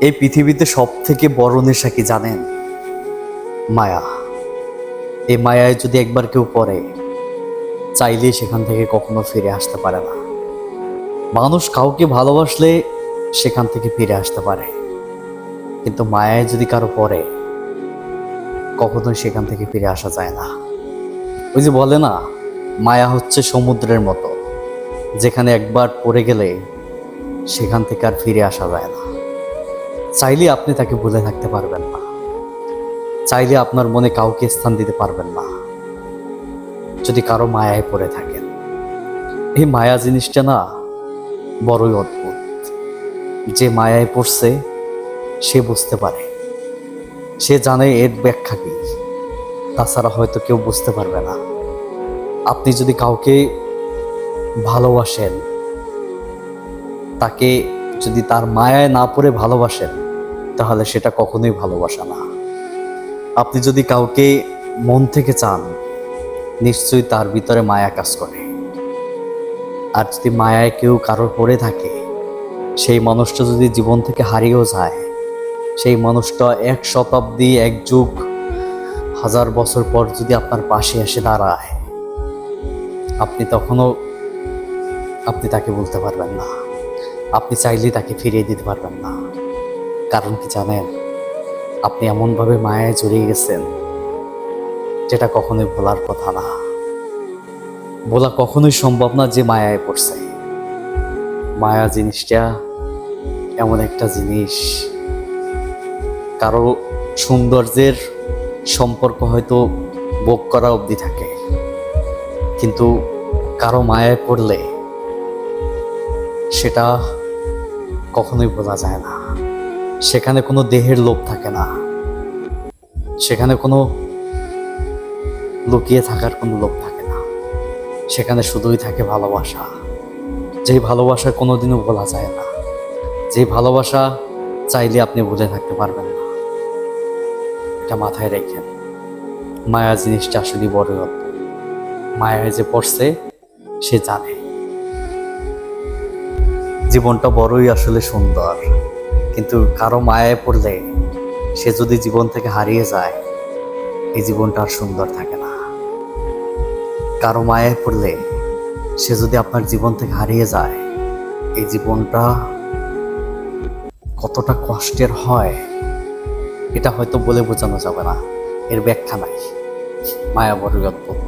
এই পৃথিবীতে সব থেকে বড় নেশা কি জানেন? মায়া। এই মায়ায় যদি একবার কেউ পড়ে চাইলে সেখান থেকে কখনো ফিরে আসতে পারে না। মানুষ কাউকে ভালোবাসলে সেখান থেকে ফিরে আসতে পারে। কিন্তু মায়ায় যদি কারও পড়ে, কখনোই সেখান থেকে ফিরে আসা যায় না। ওই যে বলে না, মায়া হচ্ছে সমুদ্রের মতো। যেখানে একবার পড়ে গেলে সেখান থেকে আর ফিরে আসা যায় না। চাইলে আপনি তাকে ভুলে থাকতে পারবেন না। চাইলে আপনার মনে কাউকে স্থান দিতে পারবেন না। যদি কারও মায়ায় পড়ে থাকেন। এই মায়া জিনিসটা না বড়ই অদ্ভুত। যে মায়ায় পড়ছে, সে বুঝতে পারে। সে জানে এর ব্যাখ্যা কি। তাছাড়া হয়তো কেউ বুঝতে পারবে না। আপনি যদি কাউকে ভালোবাসেন, তাকে যদি তার মায়ায় না পড়ে ভালোবাসেন তাহলে সেটা কখনোই ভালোবাসা না। আপনি যদি কাউকে মন থেকে চান, নিশ্চয়ই তার ভিতরে মায়া কাজ করে। আর যদি মায়ায় কেউ কারোর পড়ে থাকে, সেই মানুষটা যদি জীবন থেকে হারিয়েও যায়, সেই মানুষটা এক শতাব্দী, এক যুগ, হাজার বছর পর যদি আপনার পাশে এসে দাঁড়ায়, আপনি তখনও আপনি তাকে বলতে পারবেন না। আপনি চাইলেই তাকে ফিরিয়ে দিতে পারবেন না। কারণ কি জানেন, আপনি এমনভাবে মায়ায় জড়িয়ে গেছেন যেটা কখনোই ভোলার কথা না। বলা কখনোই সম্ভব না যে মায়ায় পড়ছে। মায়া জিনিসটা এমন একটা জিনিস। কারও সৌন্দর্যের সম্পর্ক হয়তো ভোগ করা অবধি থাকে, কিন্তু কারও মায়ায় পড়লে সেটা কখনোই বোঝা যায় না। সেখানে কোনো দেহের লোভ থাকে না। সেখানে কোনো লুকিয়ে থাকার কোনো লোভ থাকে না। সেখানে শুধুই থাকে ভালোবাসা। যেই ভালোবাসা কোনোদিনও বলা যায় না। যেই ভালোবাসা চাইলে আপনি ভুলে থাকতে পারবেন না। এটা মাথায় রেখেন। মায়া জিনিসটা আসলে বড় অদ্ভুত। মায়ায় যে পড়ছে, সে জানে। জীবনটা বড়ই আসলে সুন্দর। কিন্তু কারও মায়ায় পড়লে সে যদি জীবন থেকে হারিয়ে যায়, এই জীবনটা আর সুন্দর থাকে না। কারও মায়ায় পড়লে সে যদি আপনার জীবন থেকে হারিয়ে যায়, এই জীবনটা কতটা কষ্টের হয়, এটা হয়তো বলে বোঝানো যাবে না। এর ব্যাখ্যা নাই। মায়া বড় অদ্ভুত।